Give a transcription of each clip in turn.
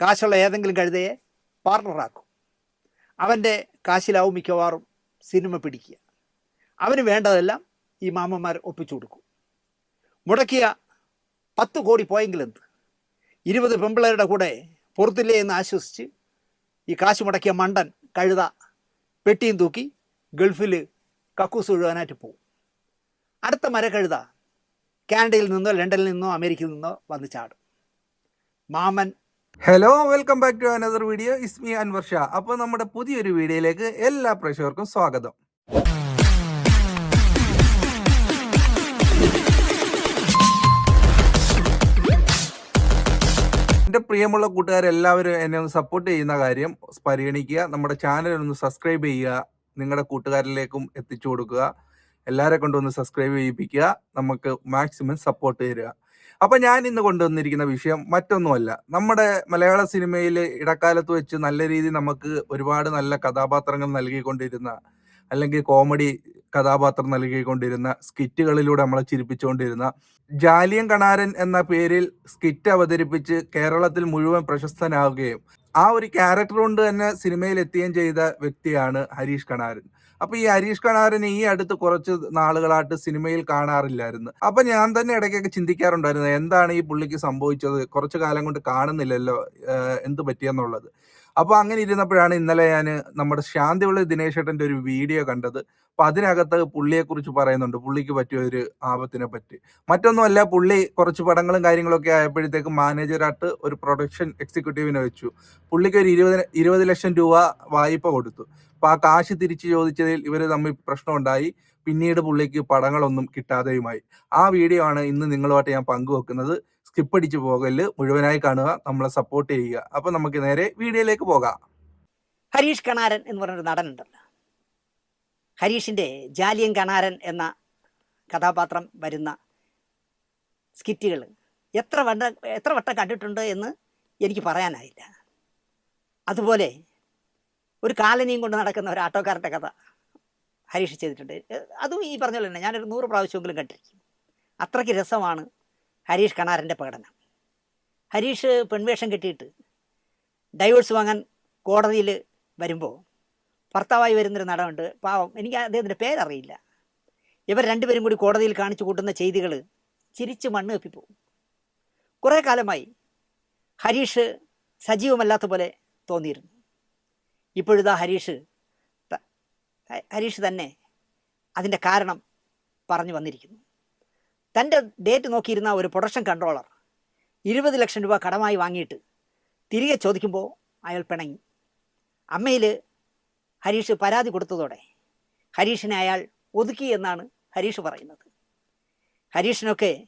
കാശുള്ള ഏതെങ്കിലും കഴുതയെ പാർട്ണറാക്കും. അവന്റെ കാശിലാവും മിക്കവാറും സിനിമ പിടിക്കുക. അവന് വേണ്ടതെല്ലാം ഈ മാമന്മാർ ഒപ്പിച്ചു കൊടുക്കും. മുടക്കിയ പത്ത് കോടി പോയെങ്കിലെന്ത് ഇരുപത് പെമ്പിളരുടെ കൂടെ പുറത്തില്ലേ എന്ന് ആശ്വസിച്ച് ഈ കാശ് മുടക്കിയ മണ്ടൻ കഴുത പെട്ടിയും തൂക്കി ഗൾഫിൽ കക്കൂസ് ഒഴുകാനായിട്ട് പോകും അടുത്ത മരക്കഴുത കാനഡയിൽ നിന്നോ ലണ്ടനിൽ നിന്നോ അമേരിക്കയിൽ നിന്നോ വന്ന് ചാടും. മാമൻ hello welcome back to another video is me Anwar Sha അപ്പോൾ നമ്മുടെ പുതിയൊരു വീഡിയോയിലേക്ക് എല്ലാ പ്രേക്ഷകർക്കും സ്വാഗതം. എന്റെ പ്രിയമുള്ള കൂട്ടുകാരെല്ലാവരും എന്നെ ഒന്ന് സപ്പോർട്ട് ചെയ്യുന്ന കാര്യം പരിഗണിക്കുക. നമ്മുടെ ചാനൽ ഒന്ന് സബ്സ്ക്രൈബ് ചെയ്യുക. നിങ്ങളുടെ കൂട്ടുകാരിലേക്കും എത്തിച്ചു കൊടുക്കുക. എല്ലാവരെ കൊണ്ടൊന്ന് സബ്സ്ക്രൈബ് ചെയ്യിപ്പിക്കുക. നമുക്ക് മാക്സിമം സപ്പോർട്ട് തരിക. അപ്പൊ ഞാൻ ഇന്ന് കൊണ്ടുവന്നിരിക്കുന്ന വിഷയം മറ്റൊന്നുമല്ല. നമ്മുടെ മലയാള സിനിമയിൽ ഇടക്കാലത്ത് വെച്ച് നല്ല രീതിയിൽ നമുക്ക് ഒരുപാട് നല്ല കഥാപാത്രങ്ങൾ നൽകിക്കൊണ്ടിരുന്ന അല്ലെങ്കിൽ കോമഡി കഥാപാത്രം നൽകിക്കൊണ്ടിരുന്ന സ്കിറ്റുകളിലൂടെ നമ്മളെ ചിരിപ്പിച്ചുകൊണ്ടിരുന്ന ജാലിയൻ കണാരൻ എന്ന പേരിൽ സ്കിറ്റ് അവതരിപ്പിച്ച് കേരളത്തിൽ മുഴുവൻ പ്രശസ്തനാവുകയും ആ ഒരു ക്യാരക്ടർ കൊണ്ട് തന്നെ സിനിമയിൽ എത്തുകയും ചെയ്ത വ്യക്തിയാണ് ഹരീഷ് കണാരൻ. അപ്പൊ ഈ ഹരീഷ് കണാരനെ ഈ അടുത്ത് കുറച്ച് നാളുകളായിട്ട് സിനിമയിൽ കാണാറില്ലായിരുന്നു. അപ്പൊ ഞാൻ തന്നെ ഇടയ്ക്കൊക്കെ ചിന്തിക്കാറുണ്ടായിരുന്നു എന്താണ് ഈ പുള്ളിക്ക് സംഭവിച്ചത്? കുറച്ചു കാലം കൊണ്ട് കാണുന്നില്ലല്ലോ എന്ത് പറ്റിയെന്നുള്ളത്? അപ്പൊ അങ്ങനെ ഇരുന്നപ്പോഴാണ് ഇന്നലെ ഞാൻ നമ്മുടെ ശാന്തിവിളി ദിനേശേട്ടന്റെ ഒരു വീഡിയോ കണ്ടത്. അപ്പൊ അതിനകത്ത് പുള്ളിയെ കുറിച്ച് പറയുന്നുണ്ട്. പുള്ളിക്ക് പറ്റിയ ഒരു ആപത്തിനെ പറ്റി. മറ്റൊന്നുമല്ല പുള്ളി കുറച്ച് പടങ്ങളും കാര്യങ്ങളൊക്കെ ആയപ്പോഴത്തേക്ക് മാനേജറായിട്ട് ഒരു പ്രൊഡക്ഷൻ എക്സിക്യൂട്ടീവിനെ വെച്ചു. പുള്ളിക്ക് ഒരു ഇരുപത് ഇരുപത് ലക്ഷം രൂപ വായ്പ കൊടുത്തു. അപ്പൊ ആ കാശ് തിരിച്ചു ചോദിച്ചതിൽ ഇവർ തമ്മിൽ പ്രശ്നമുണ്ടായി. പിന്നീട് പുള്ളിക്ക് പടങ്ങളൊന്നും കിട്ടാതെയുമായി. ആ വീഡിയോ ആണ് ഇന്ന് നിങ്ങളുമായിട്ട് ഞാൻ പങ്കുവെക്കുന്നത്. സ്കിപ്പ് അടിച്ചു പോകൽ മുഴുവനായി കാണുക നമ്മളെ സപ്പോർട്ട് ചെയ്യുക. അപ്പൊ നമുക്ക് നേരെ വീഡിയോയിലേക്ക് പോകാം. ഹരീഷ് കണാരൻ എന്ന് പറഞ്ഞൊരു നടനുണ്ടല്ലോ. ഹരീഷിന്റെ ജാലിയൻ കണാരൻ എന്ന കഥാപാത്രം വരുന്ന സ്കിറ്റുകൾ എത്ര വട്ട എത്ര വട്ടം കണ്ടിട്ടുണ്ട് എന്ന് എനിക്ക് പറയാനായില്ല. അതുപോലെ ഒരു കാലനിയും കൊണ്ട് നടക്കുന്ന ഒരു ആട്ടോക്കാരന്റെ കഥ ഹരീഷ് ചെയ്തിട്ടുണ്ട്. അതും ഈ പറഞ്ഞ പോലെ തന്നെ ഞാനൊരു നൂറ് പ്രാവശ്യമെങ്കിലും കണ്ടിരിക്കും. അത്രയ്ക്ക് രസമാണ് ഹരീഷ് കണാറിന്റെ പ്രകടനം. ഹരീഷ് പെൺവേഷം കെട്ടിയിട്ട് ഡൈവോഴ്സ് വാങ്ങാൻ കോടതിയിൽ വരുമ്പോൾ ഭർത്താവായി വരുന്നൊരു നടനുണ്ട്. പാവം. എനിക്ക് അദ്ദേഹത്തിന്റെ പേരറിയില്ല. ഇവർ രണ്ടുപേരും കൂടി കോടതിയിൽ കാണിച്ചു കൂട്ടുന്ന ചെയ്തികൾ ചിരിച്ച് മണ്ണ് കപ്പിപ്പോവും കുറേ കാലമായി ഹരീഷ് സജീവമല്ലാത്ത പോലെ തോന്നിയിരുന്നു. ഇപ്പോഴിതാ ഹരീഷ് ഹരീഷ് തന്നെ അതിന്റെ കാരണം പറഞ്ഞു വന്നിരിക്കുന്നു. തന്റെ ഡേറ്റ് നോക്കിയിരുന്ന ഒരു പ്രൊഡക്ഷൻ കൺട്രോളർ ഇരുപത് ലക്ഷം രൂപ കടമായി വാങ്ങിയിട്ട് തിരികെ ചോദിക്കുമ്പോൾ അയാൾ പിണങ്ങി. അമ്മയിൽ ഹരീഷ് പരാതി കൊടുത്തതോടെ ഹരീഷിനെ അയാൾ ഒതുക്കി എന്നാണ് ഹരീഷ് പറയുന്നത്. ഹരീഷിനൊക്കെ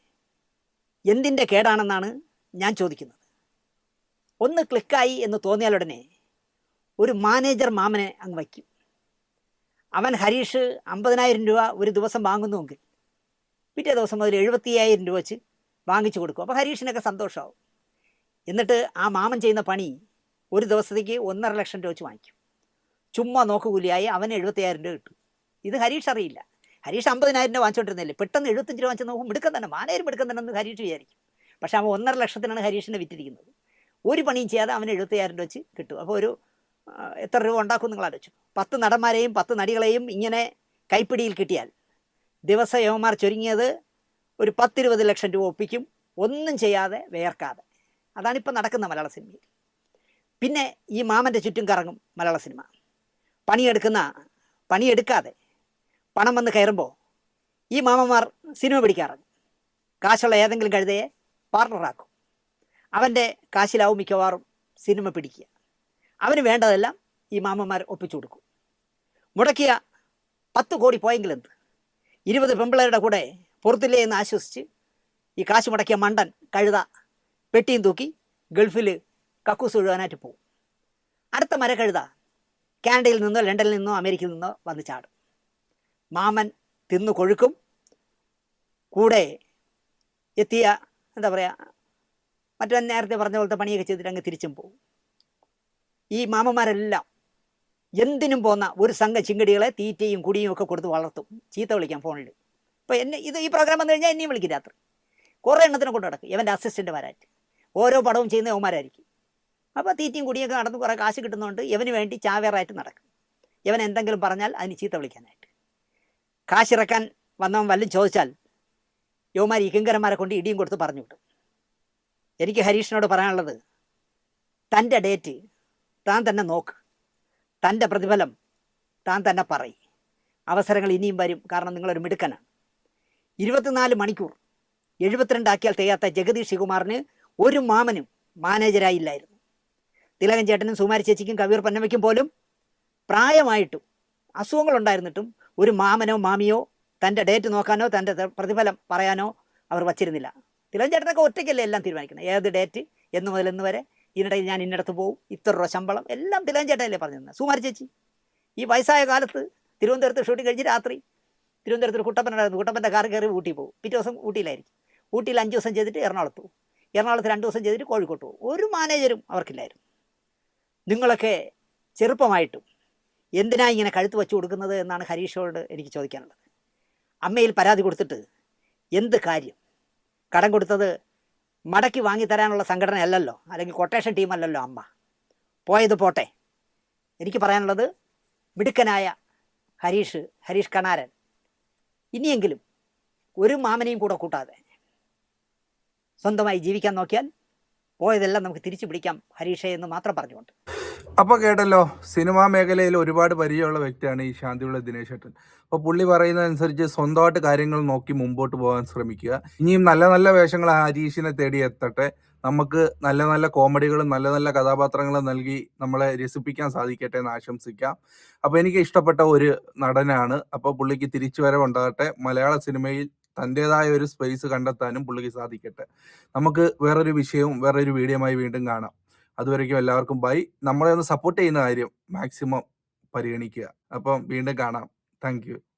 എന്തിന്റെ കേടാണെന്നാണ് ഞാൻ ചോദിക്കുന്നത്. ഒന്ന് ക്ലിക്കായി എന്ന് തോന്നിയാലുടനെ ഒരു മാനേജർ മാമനെ അങ്ങ് വയ്ക്കും. അവൻ ഹരീഷ് അമ്പതിനായിരം രൂപ ഒരു ദിവസം വാങ്ങുന്നുവെങ്കിൽ പിറ്റേ ദിവസം മുതൽ എഴുപത്തി അയ്യായിരം രൂപ വെച്ച് വാങ്ങിച്ചു കൊടുക്കും. അപ്പോൾ ഹരീഷിനൊക്കെ സന്തോഷമാവും എന്നിട്ട് ആ മാമൻ ചെയ്യുന്ന പണി ഒരു ദിവസത്തേക്ക് ഒന്നര ലക്ഷം രൂപ വെച്ച് വാങ്ങിക്കും. ചുമ്മാ നോക്കുകൂലിയായി അവന് എഴുപത്തിയായിരം രൂപ കിട്ടും. ഇത് ഹരീഷ് അറിയില്ല. ഹരീഷ് അമ്പതിനായിരം രൂപ വാങ്ങിച്ചോണ്ടിരുന്നില്ലേ? പെട്ടെന്ന് എഴുപത്തഞ്ച് രൂപ വാങ്ങിച്ച് നോക്കും മിടുക്കം തന്നെ മാനേരും മിടുക്കം തന്നെ എന്ന് ഹരീഷ് വിചാരിക്കും. പക്ഷേ അവൻ ഒന്നര ലക്ഷത്തിനാണ് ഹരീഷിനെ വിറ്റിരിക്കുന്നത്. ഒരു പണിയും ചെയ്യാതെ അവന് എഴുപത്തിയായിരം രൂപ വെച്ച് കിട്ടും. അപ്പോൾ ഒരു എത്ര രൂപ ഉണ്ടാക്കും നിങ്ങൾ ആലോചിച്ചു. പത്ത് നടന്മാരെയും പത്ത് നടികളെയും ഇങ്ങനെ കൈപ്പിടിയിൽ കിട്ടിയാൽ ദിവസ യവന്മാർ ചുരുങ്ങിയത് ഒരു പത്തിരുപത് ലക്ഷം രൂപ ഒപ്പിക്കും. ഒന്നും ചെയ്യാതെ വേർക്കാതെ. അതാണിപ്പോൾ നടക്കുന്ന മലയാള സിനിമയിൽ. പിന്നെ ഈ മാമന്റെ ചുറ്റും കറങ്ങും മലയാള സിനിമ. പണിയെടുക്കുന്ന പണിയെടുക്കാതെ പണം വന്ന് കയറുമ്പോൾ ഈ മാമന്മാർ സിനിമ പിടിക്കാറുണ്ട് കാശുള്ള ഏതെങ്കിലും കഴുതയെ പാർട്ണറാക്കും. അവന്റെ കാശിലാവും മിക്കവാറും സിനിമ പിടിക്കുക. അവന് വേണ്ടതെല്ലാം ഈ മാമന്മാർ ഒപ്പിച്ചു കൊടുക്കും. മുടക്കിയ പത്ത് കോടി പോയെങ്കിലെന്ത്? ഇരുപത് പെമ്പിളരുടെ കൂടെ പുറത്തില്ലേ എന്ന് ആശ്വസിച്ച് ഈ കാശ് മുടക്കിയ മണ്ടൻ കഴുത പെട്ടിയും തൂക്കി ഗൾഫിൽ കക്കൂസ് ഒഴുകാനായിട്ട് പോകും അടുത്ത മരക്കഴുത കാനഡയിൽ നിന്നോ ലണ്ടനിൽ നിന്നോ അമേരിക്കയിൽ നിന്നോ വന്ന് ചാടും. മാമൻ തിന്നു കൊഴുക്കും കൂടെ എത്തിയ എന്താ പറയുക മറ്റു നേരത്തെ പറഞ്ഞ പോലത്തെ പണിയൊക്കെ ചെയ്തിട്ട് അങ്ങ് തിരിച്ചും പോകും ഈ മാമന്മാരെല്ലാം എന്തിനും പോന്ന ഒരു സംഘം ചിങ്കടികളെ തീറ്റയും കുടിയും ഒക്കെ കൊടുത്ത് വളർത്തും. ചീത്ത വിളിക്കാം ഫോണിൽ ഇപ്പോൾ എന്നെ ഇത് ഈ പ്രോഗ്രാം വന്നു കഴിഞ്ഞാൽ എന്നെയും വിളിക്കും രാത്രി. കുറേ എണ്ണത്തിനെ കൊണ്ട് നടക്കും ഇവന്റെ അസിസ്റ്റന്റുമാരായിട്ട് ഓരോ പടവും ചെയ്യുന്ന യവന്മാരായിരിക്കും അപ്പോൾ തീറ്റയും കുടിയൊക്കെ നടന്ന് കുറേ കാശ് കിട്ടുന്നതുകൊണ്ട് ഇവന് വേണ്ടി ചാവേറായിട്ട് നടക്കും. ഇവൻ എന്തെങ്കിലും പറഞ്ഞാൽ അതിന് ചീത്ത വിളിക്കാനായിട്ട്. കാശിറക്കാൻ വന്നവൻ വല്ലതും ചോദിച്ചാൽ യുവമാർ ഇക്കിങ്കരന്മാരെ കൊണ്ട് ഇടിയും കൊടുത്ത് പറഞ്ഞു വിട്ടു എനിക്ക് ഹരീഷിനോട് പറയാനുള്ളത് തന്റെ ഡേറ്റ് താൻ തന്നെ നോക്ക്. തന്റെ പ്രതിഫലം താൻ തന്നെ പറയും. അവസരങ്ങൾ ഇനിയും വരും. കാരണം നിങ്ങളൊരു മിടുക്കനാണ് ഇരുപത്തിനാല് മണിക്കൂർ എഴുപത്തിരണ്ടാക്കിയാൽ തികയാത്ത ജഗദീഷ് ശിവകുമാറിന് ഒരു മാമനും മാനേജരായില്ലായിരുന്നു. തിലകൻ ചേട്ടനും സുമാരി ചേച്ചിക്കും കവിയൂർ പന്നമ്മയ്ക്കും പോലും പ്രായമായിട്ടും അസുഖങ്ങളുണ്ടായിരുന്നിട്ടും ഒരു മാമനോ മാമിയോ തന്റെ ഡേറ്റ് നോക്കാനോ തന്റെ പ്രതിഫലം പറയാനോ അവർ വച്ചിരുന്നില്ല. തിലകൻ ചേട്ടനൊക്കെ ഒറ്റയ്ക്കല്ലേ എല്ലാം തീരുമാനിക്കുന്നത്? ഏത് ഡേറ്റ്? എന്ന് മുതൽ എന്ന് വരെ ഇതിനിടയിൽ ഞാൻ ഇന്നിടത്ത് പോകും ഇത്ര രൂപ ശമ്പളം. എല്ലാം തിലകൻ പറഞ്ഞു തന്നെ സുമാരി ചേച്ചി. ഈ വയസ്സായ കാലത്ത് തിരുവനന്തപുരത്ത് ഷൂട്ടിംഗ് കഴിഞ്ഞ് രാത്രി തിരുവനന്തപുരത്ത് കുട്ടപ്പനുണ്ടായിരുന്നു കുട്ടപ്പന്റെ കാർ കയറി ഊട്ടി പോകും. പിറ്റേ ദിവസം ഊട്ടിയിലായിരിക്കും. ഊട്ടിയിൽ അഞ്ച് ദിവസം ചെയ്തിട്ട് എറണാകുളത്ത് പോകും. എറണാകുളത്ത് രണ്ട് ദിവസം ചെയ്തിട്ട് കോഴിക്കോട്ട് പോകും. ഒരു മാനേജരും അവർക്കില്ലായിരുന്നു. നിങ്ങളൊക്കെ ചെറുപ്പമായിട്ടും എന്തിനാ ഇങ്ങനെ കഴുത്ത് വെച്ച് കൊടുക്കുന്നത് എന്നാണ് ഹരീഷോട് എനിക്ക് ചോദിക്കാനുള്ളത്. അമ്മയിൽ പരാതി കൊടുത്തിട്ട് എന്ത് കാര്യം? കടം കൊടുത്തത് മടക്കി വാങ്ങിത്തരാനുള്ള സംഘടനയല്ലല്ലോ അല്ലെങ്കിൽ കൊട്ടേഷൻ ടീമല്ലല്ലോ അമ്മ. പോയത് പോട്ടെ. എനിക്ക് പറയാനുള്ളത് മിടുക്കനായ ഹരീഷ് ഹരീഷ് കണാരൻ. ഇനിയെങ്കിലും ഒരു മാമനെയും കൂടെ കൂട്ടാതെ സ്വന്തമായി ജീവിക്കാൻ നോക്കിയാൽ പോയതെല്ലാം നമുക്ക് തിരിച്ചു പിടിക്കാം ഹരീഷെ എന്ന് മാത്രം പറഞ്ഞുകൊണ്ട്. അപ്പൊ കേട്ടല്ലോ സിനിമാ മേഖലയിൽ ഒരുപാട് പരിചയമുള്ള വ്യക്തിയാണ് ഈ ശാന്തിയുള്ള ദിനേശ് ഏട്ടൻ. അപ്പൊ പുള്ളി പറയുന്നതനുസരിച്ച് സ്വന്തമായിട്ട് കാര്യങ്ങൾ നോക്കി മുമ്പോട്ട് പോകാൻ ശ്രമിക്കുക. ഇനിയും നല്ല നല്ല വേഷങ്ങൾ ഹരീഷിനെ തേടി എത്തട്ടെ. നമുക്ക് നല്ല നല്ല കോമഡികളും നല്ല നല്ല കഥാപാത്രങ്ങളും നൽകി നമ്മളെ രസിപ്പിക്കാൻ സാധിക്കട്ടെ എന്ന് ആശംസിക്കാം. അപ്പൊ എനിക്ക് ഇഷ്ടപ്പെട്ട ഒരു നടനാണ്. അപ്പൊ പുള്ളിക്ക് തിരിച്ചു വരവുണ്ടാകട്ടെ മലയാള സിനിമയിൽ തന്റെതായ ഒരു സ്പേസ് കണ്ടെത്താനും പുള്ളിക്ക് സാധിക്കട്ടെ. നമുക്ക് വേറൊരു വിഷയവും വേറൊരു വീഡിയോയുമായി വീണ്ടും കാണാം. അതുവരേക്കും എല്ലാവർക്കും ബൈ നമ്മളെ ഒന്ന് സപ്പോർട്ട് ചെയ്യുന്ന കാര്യം മാക്സിമം പരിഗണിക്കുക. അപ്പം വീണ്ടും കാണാം. താങ്ക്